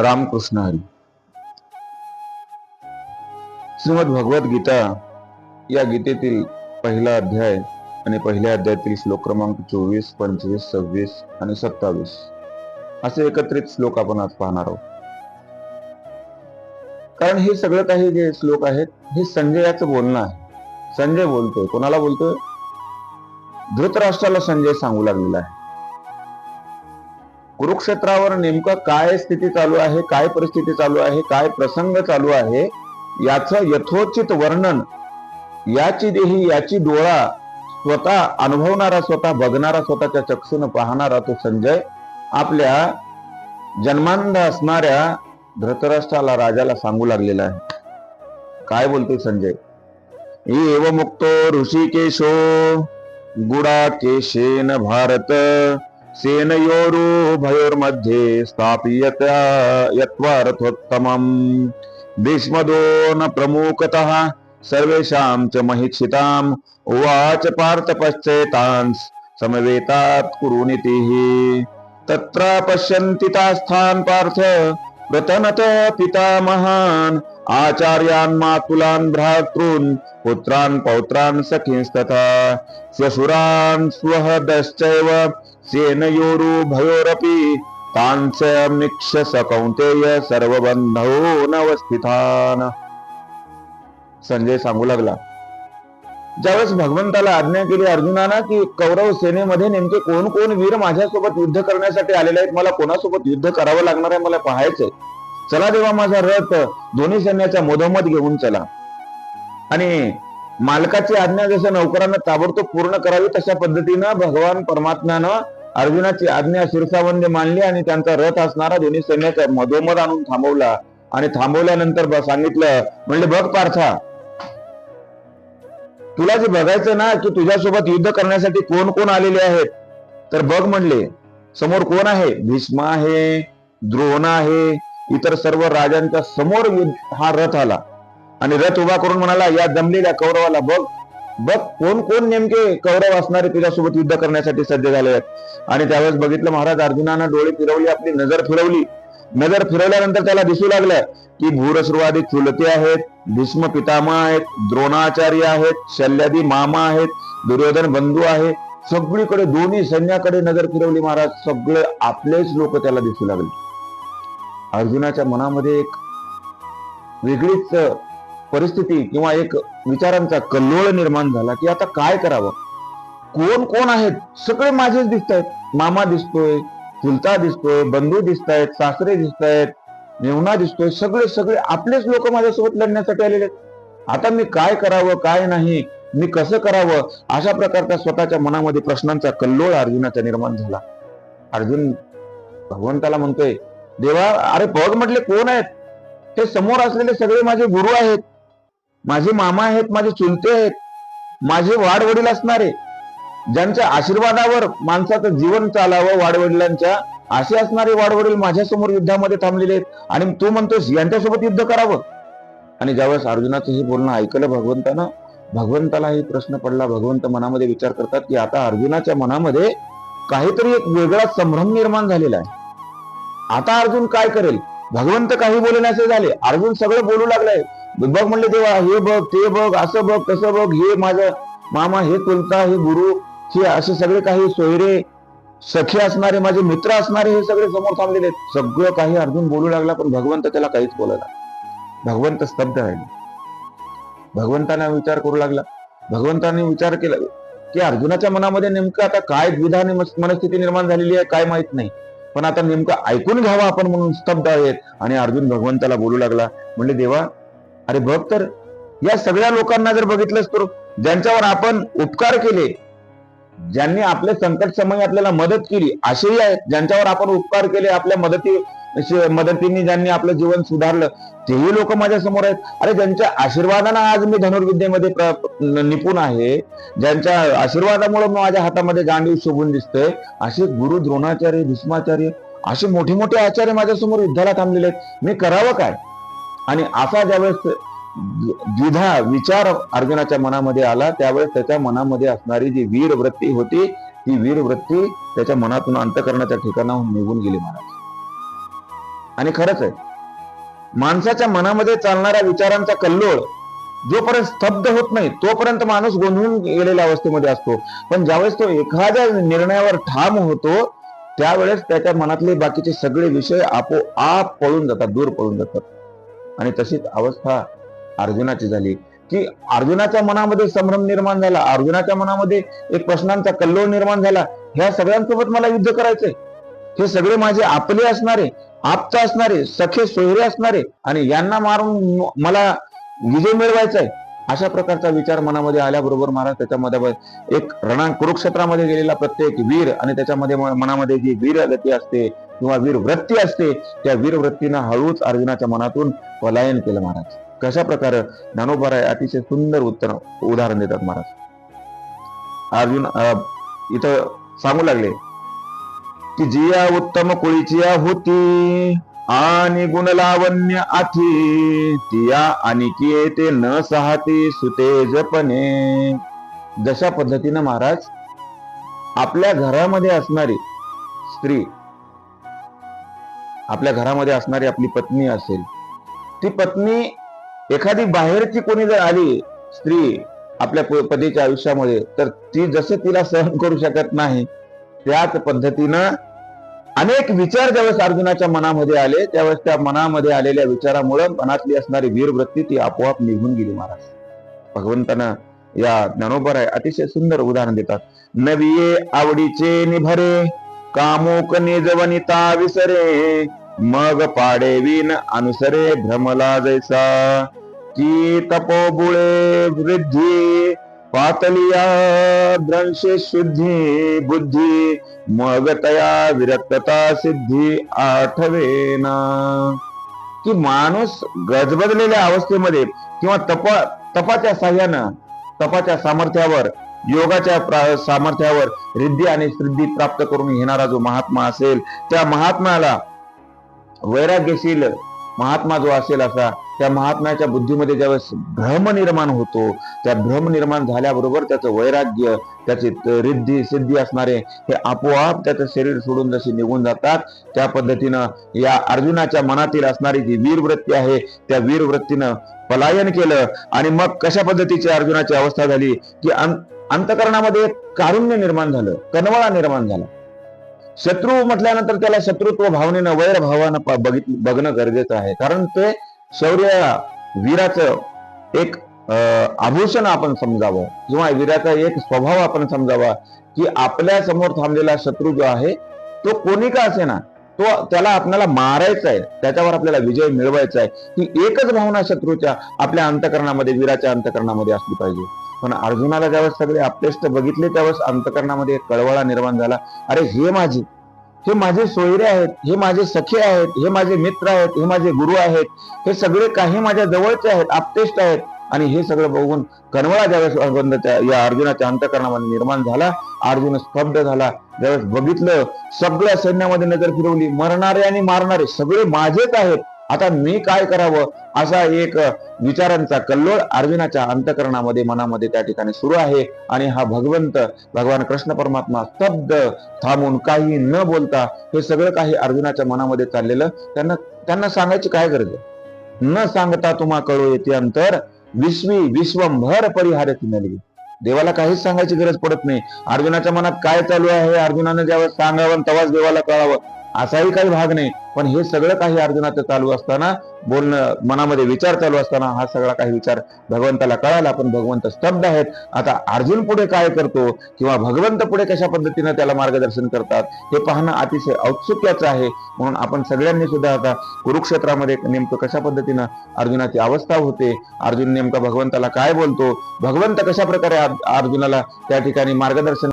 रामकृष्ण हरी. श्रीमद भगवत गीता या गीतेतील पहिला अध्याय आणि पहिल्या अध्यायातील श्लोक क्रमांक चोवीस पंचवीस सव्वीस आणि सत्तावीस असे एकत्रित श्लोक आपण आज पाहणार आहोत. कारण हे सगळं काही जे श्लोक आहेत हे संजयाचं बोलणं आहे. संजय बोलतोय. कोणाला बोलतोय? धृतराष्ट्राला संजय सांगू लागलेला आहे. कुरुक्षेत्रावर नेमकं काय स्थिती चालू आहे काय परिस्थिती चालू आहे काय प्रसंग चालू आहे याचं यथोचित वर्णन याची देही याची डोळा स्वतः अनुभवणारा स्वतः बघणारा स्वतःच्या चक्षून पाहणारा तो संजय आपल्या जन्मांध असणाऱ्या धृतराष्ट्राला राजाला सांगू लागलेला आहे. काय बोलतो संजय? एव मुक्तो ऋषिकेशो गुडाकेशेन भारत सेनयोरुभयोर्मध्ये स्थापयत यत्वारथोत्तमम् भीष्मदो न प्रमुखतः सर्वेषां च महिक्षिताम्। उवाच पार्थपश्चेतान् समवेतात् कुरुनितिः। तत्र पश्यन्ति तास्थान् पार्थ प्रतनत पितामहान्। आचार्यान् मातुलान् भ्रातॄन् पुत्रान् पौत्रान् सखींस्तथा। स्वशुरान् स्वहदश्चैव सेनयोरुभयोरपि तांच निक्षस कौंतेय सर्वबंधो नवस्थितान संजय सांगू लागला. ज्यावेळेस भगवंताला आज्ञा केली अर्जुनाना की कौरव सेनेमध्ये नेमके कोण कोण वीर माझ्यासोबत युद्ध करण्यासाठी आलेले आहेत मला कोणासोबत युद्ध करावं लागणार आहे मला पाहायचंय. चला देवा माझा रथ दोन्ही सैन्याच्या मधोमध घेऊन चला. आणि मालकाची आज्ञा जसं नौकरांना ताबडतोब पूर्ण करावी तशा पद्धतीनं भगवान परमात्म्यानं अर्जुनाची आज्ञा शिरसावंदी मानली आणि त्यांचा रथ असणारा दोन्ही सैन्याचा मधोमध आणून थांबवला. आणि थांबवल्यानंतर सांगितलं म्हणजे बघ पार्था तुला जे बघायचं ना की तुझ्यासोबत युद्ध करण्यासाठी कोण कोण आलेले आहेत? तर बघ म्हणले समोर कोण आहे? भीष्म आहे द्रोण आहे इतर सर्व राजांच्या समोर युद्ध- हा रथ आला. आणि रथ उभा करून म्हणाला या जमलेल्या कौरवाला बघ बघ कोण कोण नेमके कौरव असणारे तुझ्यासोबत युद्ध करण्यासाठी सज्ज झाले आहेत. आणि त्यावेळेस बघितलं महाराज अर्जुनानं डोळे फिरवली आपली नजर फिरवली. नजर फिरवल्यानंतर त्याला दिसू लागलं की भूरसुरवादी चुलते आहेत भीष्म पितामह आहेत द्रोणाचार्य आहेत शल्यादी मामा आहेत दुर्योधन बंधू आहे. सगळीकडे दोन्ही सैन्याकडे नजर फिरवली महाराज. सगळे आपलेच लोक त्याला दिसू लागले. अर्जुनाच्या मनामध्ये एक वेगळीच परिस्थिती किंवा एक विचारांचा कल्लोळ निर्माण झाला की आता काय करावं? कोण कोण आहेत? सगळे माझेच दिसत आहेत मामा दिसतोय चुलता दिसतोय बंधू दिसत आहेत सासरे दिसत आहेत दिसतोय. सगळे सगळे आपलेच लोक माझ्यासोबत लढण्यासाठी आलेले आहेत. आता मी काय करावं काय नाही मी कसं करावं? अशा प्रकारचा स्वतःच्या मनामध्ये प्रश्नांचा कल्लोळ अर्जुनाचा निर्माण झाला. अर्जुन भगवंताला म्हणतोय देवा अरे बघ म्हटले कोण आहेत? हे समोर असलेले सगळे माझे गुरु आहेत. माझे मामा आहेत माझे चुलते आहेत माझे वाडवडील असणारे. ज्यांच्या आशीर्वादावर माणसाचं जीवन चालावं वाडवडिलांच्या असे असणारे वाडवडील माझ्यासमोर युद्धामध्ये थांबलेले आहेत. आणि तू म्हणतोस यांच्यासोबत युद्ध करावं. आणि ज्यावेळेस अर्जुनाचं हे बोलणं ऐकलं भगवंतानं भगवंतालाही प्रश्न पडला. भगवंत मनामध्ये विचार करतात की आता अर्जुनाच्या मनामध्ये काहीतरी एक वेगळा संभ्रम निर्माण झालेला आहे. आता अर्जुन काय करेल? भगवंत काही बोलण्याचे झाले. अर्जुन सगळं बोलू लागलाय. बघ म्हणले तेव्हा हे बघ ते बघ असं बघ कसं बघ हे माझं मामा हे चुलता हे गुरु हे असे सगळे काही सोयरे सखी असणारे माझे मित्र असणारे हे सगळे समोर थांबलेले आहेत. सगळं काही अर्जुन बोलू लागला पण भगवंत त्याला काहीच बोलला भगवंत स्तब्ध राहिले. भगवंताने विचार करू लागला. भगवंताने विचार केला की अर्जुनाच्या मनामध्ये नेमकं आता काय द्विधा मनस्थिती निर्माण झालेली आहे काय माहीत नाही. पण आता नेमकं ऐकून घ्यावं आपण म्हणून स्तब्ध आहेत. आणि अर्जुन भगवंताला बोलू लागला. म्हणजे देवा अरे बघ तर या सगळ्या लोकांना जर बघितलंस तर ज्यांच्यावर आपण उपकार केले ज्यांनी आपले संकट समयी आपल्याला मदत केली असेही आहेत. ज्यांच्यावर आपण उपकार केले आपल्या मदती मदतीने ज्यांनी आपलं जीवन सुधारलं तेही लोक माझ्यासमोर आहेत. अरे ज्यांच्या आशीर्वादानं आज मी धनुर्विद्येमध्ये निपुण आहे ज्यांच्या आशीर्वादामुळे माझ्या हातामध्ये गांडीव शोभून दिसतंय असे गुरु द्रोणाचार्य भीष्माचार्य असे मोठे मोठे आचार्य माझ्यासमोर युद्धाला थांबलेले आहेत. मी करावं काय? आणि असा ज्यावेळेस द्विधा विचार अर्जुनाच्या मनामध्ये आला त्यावेळेस त्याच्या मनामध्ये असणारी जी वीर वृत्ती होती ती वीर वृत्ती त्याच्या मनातून अंतकरणाच्या ठिकाणाहून निघून गेली महाराज. आणि खरंच आहे माणसाच्या मनामध्ये चालणाऱ्या विचारांचा कल्लोळ जोपर्यंत स्तब्ध होत नाही तोपर्यंत माणूस गोंधळून गेलेल्या अवस्थेमध्ये असतो. पण ज्यावेळेस तो एखाद्या निर्णयावर ठाम होतो त्यावेळेस त्याच्या मनातले बाकीचे सगळे विषय आपोआप पळून जातात दूर पळून जातात. आणि तशीच अवस्था अर्जुनाची झाली. की अर्जुनाच्या मनामध्ये संभ्रम निर्माण झाला. अर्जुनाच्या मनामध्ये एक प्रश्नांचा कल्लोळ निर्माण झाला. ह्या सगळ्यांसोबत मला युद्ध करायचंय. हे सगळे माझे आपले असणारे आपत असणारे सखे सोयरे असणारे आणि यांना मारून मला विजय मिळवायचा आहे अशा प्रकारचा विचार मनामध्ये आल्याबरोबर महाराज त्याच्यामध्ये एक रणा कुरुक्षेत्रामध्ये गेलेला प्रत्येक वीर आणि त्याच्यामध्ये मनामध्ये जी वीर गती असते किंवा वीर वृत्ती असते त्या वीर वृत्तीनं हळूच अर्जुनाच्या मनातून पलायन केलं महाराज. कशा प्रकारे? ज्ञानोबाराय अतिशय सुंदर उत्तर उदाहरण देतात महाराज. अर्जुन अं, इथं सांगू लागले की जिया उत्तम कुळीची होती. आणि गुणलावण्य आथी तिया आणि ते न सहाती सुतेजपणे जशा पद्धतीनं महाराज आपल्या घरामध्ये असणारी स्त्री आपल्या घरामध्ये असणारी आपली पत्नी असेल ती पत्नी एखादी बाहेरची कोणी जर आली स्त्री आपल्या प- पतीच्या आयुष्यामध्ये तर ती जसं तिला सहन करू शकत नाही त्याच पद्धतीनं अनेक विचार ज्यावेळेस अर्जुनाच्या मनामध्ये आले त्यावेळेस त्या मनामध्ये आलेल्या विचारामुळे मनातली असणारी वीरवृत्ती ती आपोआप निघून गेली महाराज. भगवंतानं या ज्ञानोबर आहे अतिशय सुंदर उदाहरण देतात. नविये आवडीचे निभरे कामुक निजवनिता विसरे मग पाडे विन अनुसरे भ्रमला जैसा की तपोबुळे वृद्धी पातलिया द्रंशे शुद्धी बुद्धी मगतया विरक्तता सिद्धी आठवेना. की माणूस गजबजलेल्या अवस्थेमध्ये किंवा तप तपाच्या साह्यानं तपाच्या सामर्थ्यावर योगाच्या प्रा- सामर्थ्यावर रिद्धी आणि सिद्धी प्राप्त करून घेणारा जो महात्मा असेल त्या महात्म्याला वैराग्यशील महात्मा जो असेल असा त्या महात्म्याच्या बुद्धीमध्ये ज्यावेळेस भ्रम निर्माण होतो त्या भ्रम निर्माण झाल्याबरोबर त्याचं वैराग्य त्याची रिद्धी सिद्धी असणारे हे आपोआप त्याचं शरीर सोडून जसे निघून जातात त्या पद्धतीनं या अर्जुनाच्या मनातील असणारी जी वीरवृत्ती आहे त्या वीरवृत्तीनं पलायन केलं आणि मग कशा पद्धतीची अर्जुनाची अवस्था झाली की अंतकरणामध्ये कारुण्य निर्माण झालं कनवळा निर्माण झाला. शत्रू म्हटल्यानंतर त्याला शत्रुत्व भावनेनं वैरभावानं बघित बघणं गरजेचं आहे. कारण ते शौर्य वीराचं एक आभूषण आपण समजावं किंवा वीराचा एक स्वभाव आपण समजावा की आपल्यासमोर थांबलेला शत्रू जो आहे तो कोणी का असे ना तो त्याला आपल्याला मारायचा आहे. त्याच्यावर आपल्याला विजय मिळवायचा आहे. ही एकच भावना शत्रूच्या आपल्या अंतकरणामध्ये वीराच्या अंतकरणामध्ये असली पाहिजे. पण अर्जुनाला ज्यावेळेस सगळे आपलेष्ट बघितले त्यावेळेस अंतकरणामध्ये कळवळा निर्माण झाला. अरे हे माझी हे माझे सोयरे आहेत हे माझे सखे आहेत हे माझे मित्र आहेत हे माझे गुरु आहेत हे सगळे काही माझ्या जवळचे आहेत आपतेष्ट आहेत. आणि हे सगळं बघून कनवळा ज्यावेळेस या अर्जुनाच्या अंतकरणामध्ये निर्माण झाला अर्जुन स्तब्ध झाला. ज्यावेळेस बघितलं सगळ्या सैन्यामध्ये नजर फिरवली मरणारे आणि मारणारे सगळे माझेच आहेत. आता मी काय करावं? असा एक विचारांचा कल्लोळ अर्जुनाच्या अंतकरणामध्ये मनामध्ये त्या ठिकाणी सुरू आहे. आणि हा भगवंत भगवान कृष्ण परमात्मा स्तब्ध थांबून काही न बोलता हे सगळं काही अर्जुनाच्या मनामध्ये चाललेलं त्यांना त्यांना सांगायची काय गरज आहे? न सांगता तुम्हा कळू येते अंतर विश्वी विश्वंभर परिहार नलगी देवाला काहीच सांगायची गरज पडत नाही. अर्जुनाच्या मनात काय चालू आहे? हे अर्जुनानं ज्यावेळेस सांगावं तेव्हाच देवाला कळावं. असाही काही भाग नाही. पण हे सगळं काही अर्जुनाचं चालू असताना बोलणं मनामध्ये विचार चालू असताना हा सगळा काही विचार भगवंताला कळाला. पण भगवंत स्तब्ध आहेत. आता अर्जुन पुढे काय करतो किंवा भगवंत पुढे कशा पद्धतीनं त्याला मार्गदर्शन करतात हे पाहणं अतिशय औत्सुक्याचं आहे. म्हणून आपण सगळ्यांनी सुद्धा आता कुरुक्षेत्रामध्ये नेमकं कशा पद्धतीनं अर्जुनाची अवस्था होते अर्जुन नेमका भगवंताला काय बोलतो भगवंत कशा प्रकारे अर्जुनाला त्या ठिकाणी मार्गदर्शन